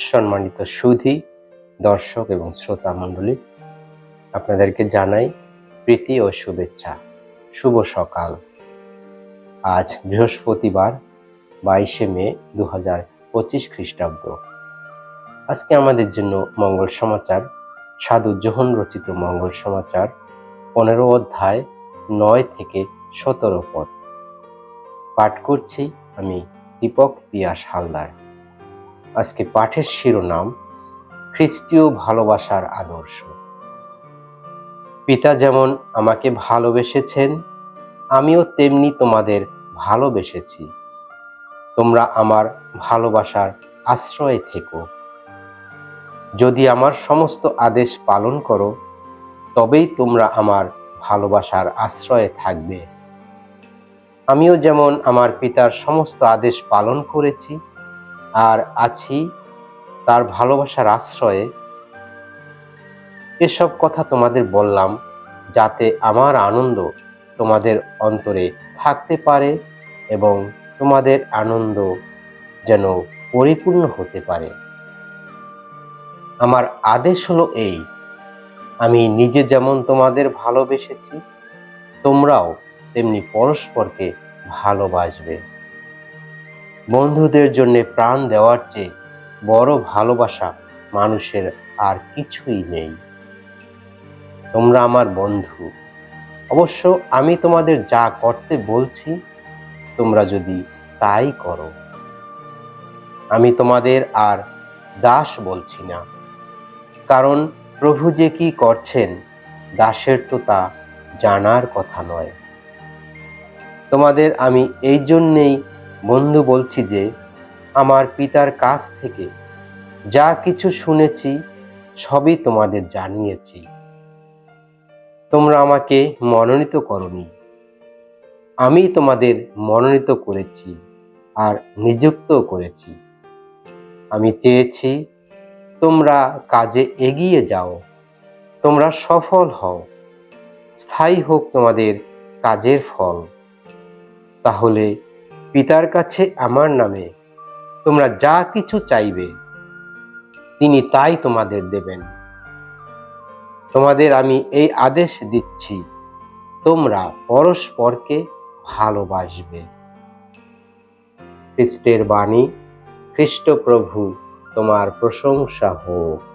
সম্মানিত সুধী, দর্শক এবং শ্রোতা মণ্ডলী, আপনাদেরকে জানাই প্রীতি ও শুভেচ্ছা। শুভ সকাল। আজ বৃহস্পতিবার, বাইশে মে দু হাজার পঁচিশ খ্রিস্টাব্দ। আজকে আমাদের জন্য মঙ্গল সমাচার, সাধু জোহন রচিত মঙ্গল সমাচার, পনেরো অধ্যায় নয় থেকে সতেরো পদ। পাঠ করছি আমি দীপক পিয়াস হালদার। আজকে পাঠের শিরোনাম, খ্রিস্টীয় ভালোবাসার আদর্শ। পিতা যেমন আমাকে ভালোবেসেছেন, আমিও তেমনি তোমাদের ভালোবেসেছি। তোমরা আমার ভালোবাসার আশ্রয়ে থেকো। যদি আমার সমস্ত আদেশ পালন করো, তবেই তোমরা আমার ভালোবাসার আশ্রয়ে থাকবে। আমিও যেমন আমার পিতার সমস্ত আদেশ পালন করেছি আর আছি তার ভালোবাসার আশ্রয়ে। এসব কথা তোমাদের বললাম যাতে আমার আনন্দ তোমাদের অন্তরে থাকতে পারে এবং তোমাদের আনন্দ যেন পরিপূর্ণ হতে পারে। আমার আদেশ হলো এই, আমি নিজে যেমন তোমাদের ভালোবেসেছি, তোমরাও তেমনি পরস্পরকে ভালোবাসবে। বন্ধুদের জন্য প্রাণ দেওয়ার চেয়ে বড় ভালোবাসা মানুষের আর কিছুই নেই। তোমরা আমার বন্ধু। অবশ্য আমি তোমাদের যা করতে বলছি, তোমরা যদি তাই করো। আমি তোমাদের আর দাস বলছি না। কারণ প্রভু যে কি করছেন, দাসের তো তা জানার কথা নয়। তোমাদের আমি এই জন্যেই বন্ধু বলছি যে, আমার পিতার কাছ থেকে যা কিছু শুনেছি, সবই তোমাদের জানিয়েছি। তোমরা আমাকে মনোনীত করনি। আমি তোমাদের মনোনীত করেছি আর নিযুক্ত করেছি। আমি চেয়েছি তোমরা কাজে এগিয়ে যাও। তোমরা সফল হও। স্থায়ী হোক তোমাদের কাজের ফল। তাহলে পিতার কাছে আমার নামে তোমরা যা কিছু চাইবে, তিনি তাই তোমাদের দেবেন। তোমাদের আমি এই আদেশ দিচ্ছি, তোমরা পরস্পরকে ভালোবাসবে। খ্রিস্টের বাণী খ্রিস্ট প্রভু তোমার প্রশংসা হোক।